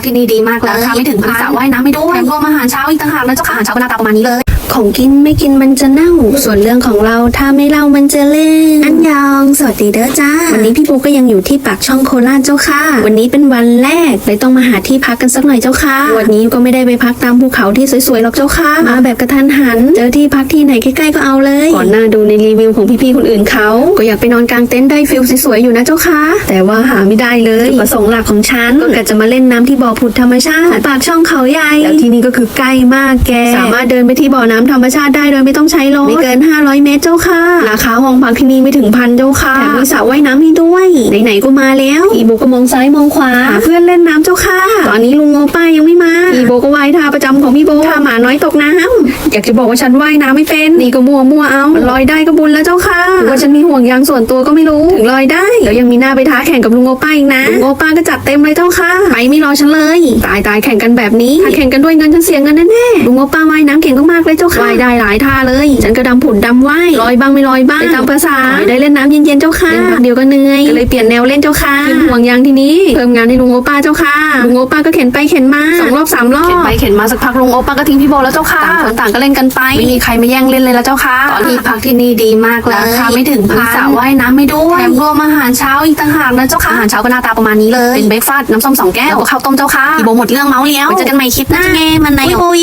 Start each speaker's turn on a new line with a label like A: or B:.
A: กที่นี่ดีมากเลยราคาไม่ถึงพันสระว่ายน้ำไม่ด้วยแถมรวมอาหารเช้าอีกต่างหากนะเจ้าค่ะอาหารเช้าก็หน้าตาประมาณนี้เลย
B: ของกินไม่กินมันจะเน่า ส่วนเรื่องของเราถ้าไม่เล่ามันจะเล่นอันยอง สวัสดีเด้อจ้า วันนี้พี่ปูก็ยังอยู่ที่ปากช่องโคราชเจ้าค่ะ วันนี้เป็นวันแรกเลยต้องมาหาที่พักกันสักหน่อยเจ้าค่ะ วันนี้ก็ไม่ได้ไปพักตามภูเขาที่สวยๆหรอกเจ้าค่ะ มาแบบกระทันหัน เจอที่พักที่ไหนใกล้ๆก็เอาเลย ก่อนหน้าดูในรีวิวของพี่ๆคนอื่นเขาก็อยากไปนอนกลางเต็นท์ได้ฟิลสวยๆอยู่นะเจ้าค่ะ แต่ว่าหาไม่ได้เลยจุดประสงค์หลักของฉันก็กะจะมาเล่นน้ำที่บ่อผุดธรรมชาติ ปากช่องเขาใหญ่แล้วที่นี่ก็คือใกล้มากแก สามารถเดินไปที่บ่อน้ำธรรมชาติได้โดยไม่ต้องใช้รถไม่เกิน 500 เมตรเจ้าค่ะ ราคาห้องพักที่นี่ไม่ถึงพันเจ้าค่ะแถมมีสระว่ายน้ำให้ด้วย ไหนๆก็มาแล้วอีโบก็มองซ้ายมองขวาหาเพื่อนเล่นน้ำเจ้าค่ะ ตอนนี้ลุงโอป้ายังไม่มาอีโบก็ว่ายท่าประจำ ของพี่โบท่าหมาน้อยตกน้ำอยากจะบอกว่าฉันว่ายน้ำไม่เป็นนี่ก็มัวมัวๆเอามันลอยได้ก็บุญแล้วเจ้าค่ะหรือว่าฉันมีห่วงยางส่วนตัวก็ไม่รู้ถึงลอยได้แล้วยังมีหน้าไปท้าแข่งกับลุงโอป้าอีกนะลุงโอป้าก็จัดเต็มเลยเจ้าค่ะไปไม่รอฉันเลย ตายตายแข่งกันแบบนี้ถ้าแข่งกันด้วยเงินฉันเสียเงินแน่ๆลุงโอป้าว่ายน้ำเก่งมากๆเลยเจ้าค่ะว่ายได้หลายท่าเลย ฉันก็ดำผุดดำว่ายลอยบ้างไม่ลอยบ้างไปตามภาษาได้เล่นน้ำเย็นๆเจ้าค่ะเล่นพักเดียวก็เหนื่อยก็เลยเปลี่ยนแนวเล่นเจ้าค่ะขึ้นห่วงยางทีนี้เพิ่มงานให้ลุงโอป้าเจ้าค่ะลุงโอป้าก็เข็นไปเข็นมาสองรอบสามรอบ
A: เข็นไปเข็นมาสักพักลุงโอป้าก็ทิ้งพี่โบแล้วเจ้าค่ะต่างคนต่างก็เล่นกันไปไม่มีใครมาแย่งเล่นเลยแล้วเจ้าค่ะตอนที่พักที่นี่ดีมากเลยราคาไม่ถึงพันสระว่ายน้ำไม่ด้วยแถมรวมอาหารเช้าอีกต่างหากนะเจ้าค่ะอาหารเช้าก็หน้าตาประมาณนี้เลยเป็นเบรกฟาสต์น้ำส้มสองแก้วแล้วก็ข้าวต้มเจ้าค่ะพี่โบหมดเรื่องเมาส์แล้วไว้เจอกันใหม่คลิปหน้าแง่มันในโอย